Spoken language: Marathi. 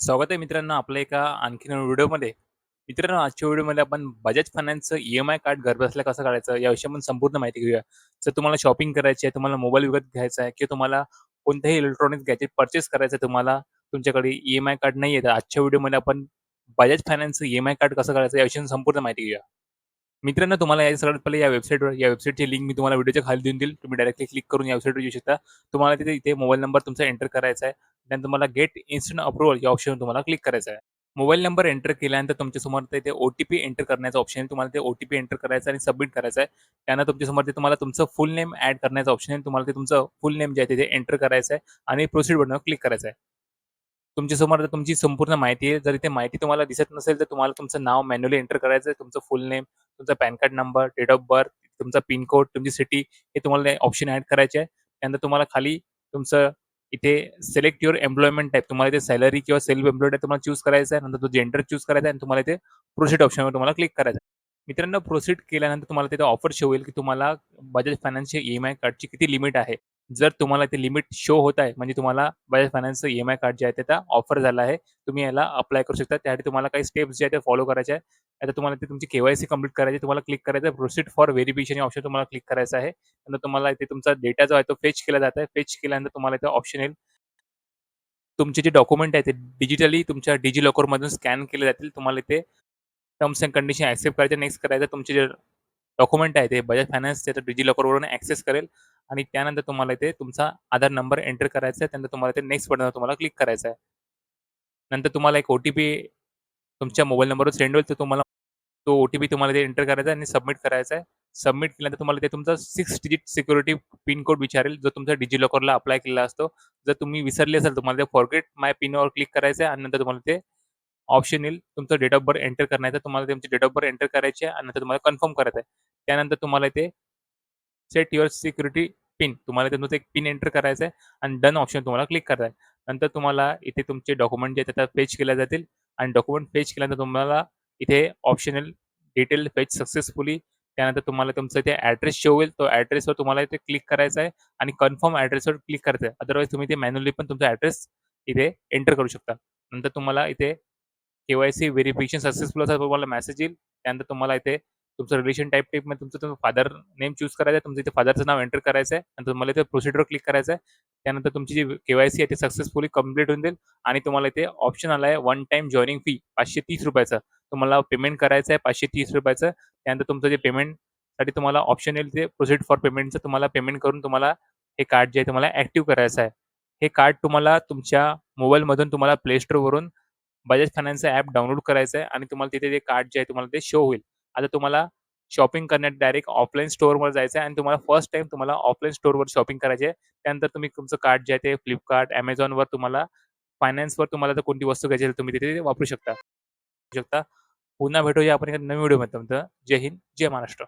स्वागत आहे मित्रांनो आपल्या एका आणखीन व्हिडिओमध्ये. मित्रांनो आजच्या व्हिडिओमध्ये आपण बजाज फायनान्सचं ई-एम-आय कार्ड घरबसल्या कसं काढायचं याविषयी आपण संपूर्ण माहिती घेऊया. जर तुम्हाला शॉपिंग करायची आहे, तुम्हाला मोबाईल विकत घ्यायचा आहे किंवा तुम्हाला कोणत्याही इलेक्ट्रॉनिक्स गॅजेट पर्चेस करायचं आहे तुम्हाला, तुमच्याकडे ई-एम-आय कार्ड नाहीये, तर आजच्या व्हिडिओमध्ये आपण बजाज फायनान्सचं ई-एम-आय कार्ड कसं काढायचं याविषयी संपूर्ण माहिती घेऊया. मित्रांनो तुम्हाला या सगळ्यात पहिले या वेबसाईटवर या वेबसाईटची लिंक मी तुम्हाला व्हिडिओच्या खाली देऊन देईल. तुम्ही डायरेक्टली क्लिक करून या वेबसाईटवर येऊ शकता. तुम्हाला तिथे इथे मोबाईल नंबर तुमचा एंटर करायचा आहे. देन तुम्हाला गेट इन्स्टंट अप्रुव्हल या ऑप्शनवर तुम्हाला क्लिक करायचं आहे. मोबाईल नंबर एंटर केल्यानंतर तुमच्यासमोर ते ओ-टी-पी एंटर करण्याचा ऑप्शन आहे. तुम्हाला ते ओ-टी-पी एंटर करायचं आणि सबमिट करायचं आहे. त्यानंतर तुमच्यासमोर ते तुम्हाला तुमचं फुल नेम ॲड करण्याचा ऑप्शन आहे. तुम्हाला ते तुमचं फुल नेम जे आहे तिथे एंटर करायचं आहे आणि प्रोसीड बटनवर क्लिक करायचं आहे. तुमच्यासमोर जर तुमची संपूर्ण माहिती आहे. जर इथे माहिती तुम्हाला दिसत नसेल, तर तुम्हाला तुमचं नाव मॅन्युअली एंटर करायचं आहे. तुमचं फुल नेम, तुमचा PAN card number, date of birth, तुमचा पिन कोड, तुमची सिटी हे तुम्हाला ऑप्शन ॲड करायचे आहे. त्यानंतर तुम्हाला खाली तुमचं इथे सिलेक्ट युअर एम्प्लॉयमेंट टाइप तुम्हाला इथे सॅलरी किंवा सेल्फ एम्प्लॉयड आहे तुम्हाला चूज करायचा आहे. नंतर तो जेंडर चूज करायचा आहे आणि तुम्हाला इथे प्रोसिड ऑप्शनवर तुम्हाला क्लिक करायचं आहे. मित्रांनो प्रोसीड केल्यानंतर तुम्हाला तिथे ऑफर शो होईल, की तुम्हाला बजाज फायनान्सच्या ई-एम-आय कार्डची किती लिमिट आहे. जर तुम्हाला ते लिमिट शो होत आहे, म्हणजे तुम्हाला बजाज फायनान्सचं ई-एम-आय कार्ड जे आहे त्याचा ऑफर झाला आहे. तुम्ही याला अप्लाय करू शकता. त्यासाठी तुम्हाला काही स्टेप्स जे आहेत ते फॉलो करायचे आहे. आता तुम्हाला ते तुमची केवायसी कंप्लीट करायची तुम्हाला क्लिक करायचं आहे. प्रोसीड फॉर व्हेरिफिकेशन ऑप्शन तुम्हाला क्लिक करायचं आहे. नंतर तुम्हाला इथे तुमचा डेटा जो आहे तो फेच केला जात आहे. फेच केल्यानंतर तुम्हाला इथे ऑप्शन येईल. तुमचे जे डॉक्युमेंट आहे ते डिजिटली तुमच्या डिजी लॉकरमधून स्कॅन केले जातील. तुम्हाला इथे टर्म्स एंड कंडिशन ॲक्सेप्ट करायचं नेक्स्ट करायचं. तुमचे जे डॉक्युमेंट आहे ते बजाज फायनान्स त्याचं डिजी लॉकरवरून ॲक्सेस करेल आणि त्यानंतर तुम्हाला इथे तुमचा आधार नंबर एंटर करायचा आहे. त्यानंतर तुम्हाला ते नेक्स्ट बटनवर तुम्हाला क्लिक करायचं आहे. नंतर तुम्हाला एक ओ-टी-पी तुमच्या मोबाईल नंबरवर सेंड होईल, तर तुम्हाला तो ओ-टी-पी तुम्हाला ते एंटर करायचा आहे आणि सबमिट करायचा आहे. सबमिट केल्यानंतर तुम्हाला ते तुमचा six digit security pin code विचारेल, जो तुमचा डिजी लॉकरला अप्लाय केलेला असतो. जर तुम्ही विसरले असाल, तुम्हाला ते फॉरगेट माय पिनवर क्लिक करायचं आहे आणि नंतर तुम्हाला ते ऑप्शन येईल. तुमचं डेट ऑफ बर्थ एंटर करण्याचं तुम्हाला तुमची डेट ऑफ बर्थ एंटर करायची आहे आणि नंतर तुम्हाला कन्फर्म करायचं आहे. त्यानंतर तुम्हाला ते सेट युअर सिक्युरिटी पिन तुम्हाला तुमचं एक पिन एंटर करायचं आहे आणि डन ऑप्शन तुम्हाला क्लिक करायचं आहे. नंतर तुम्हाला इथे तुमचे डॉक्युमेंट जे आहेत ते केल्या जातील आणि डॉक्युमेंट फेच केल्यानंतर तुम्हाला इथे ऑप्शनल डिटेल फेच सक्सेसफुली. त्यानंतर तुम्हाला तुमचा इथे ॲड्रेस शो होईल. तो ॲड्रेसवर तुम्हाला इथे क्लिक करायचं आहे आणि कन्फर्म ॲड्रेसवर क्लिक करायचं आहे. अदरवाईज तुम्ही ते मॅन्युअली पण तुमचा ॲड्रेस इथे एंटर करू शकता. नंतर तुम्हाला इथे के-वाय-सी व्हेरिफिकेशन सक्सेसफुल असा तुम्हाला मेसेज येईल. त्यानंतर तुम्हाला इथे तुमचं रिलेशन टाइपमध्ये तुमचं तुम्ही फादर नेम चूज करायचं आहे. तुमचं इथे फादरचं नाव एंटर करायचं आहे. आणि तुम्हाला इथे प्रोसिडरवर क्लिक करायचं आहे. त्यानंतर तुमची जी के-वाय-सी आहे ती सक्सेसफुली कंप्लीट होऊन जाईल आणि तुम्हाला इथे ऑप्शन आला आहे वन टाईम जॉईनिंग फी पाचशे तीस रुपयाचं तुम्हाला पेमेंट करायचं आहे पाचशे तीस रुपयाचं त्यानंतर तुमचं जे पेमेंटसाठी तुम्हाला ऑप्शन येईल ते प्रोसीड फॉर पेमेंटचं तुम्हाला पेमेंट करून तुम्हाला हे कार्ड जे आहे तुम्हाला ॲक्टिव्ह करायचं आहे. हे कार्ड तुम्हाला तुमच्या मोबाईलमधून तुम्हाला प्ले स्टोरवरून बजाज फायनान्सचं ॲप डाउनलोड करायचं आहे आणि तुम्हाला तिथे ते कार्ड जे आहे तुम्हाला ते शो होईल. आता तुम्हाला शॉपिंग करण्यात डायरेक्ट ऑफलाईन स्टोअरवर जायचं आहे आणि तुम्हाला फर्स्ट टाइम तुम्हाला ऑफलाईन स्टोअरवर शॉपिंग करायची आहे. त्यानंतर तुम्ही तुमचं कार्ड जे आहे ते फ्लिपकार्ट Amazonवर तुम्हाला फायनान्सवर तुम्हाला कोणती वस्तू घ्यायची तुम्ही तिथे वापरू शकता. शकता. पुन्हा भेटूया आपण एका नवीन व्हिडिओमध्ये. जय हिंद, जय महाराष्ट्र.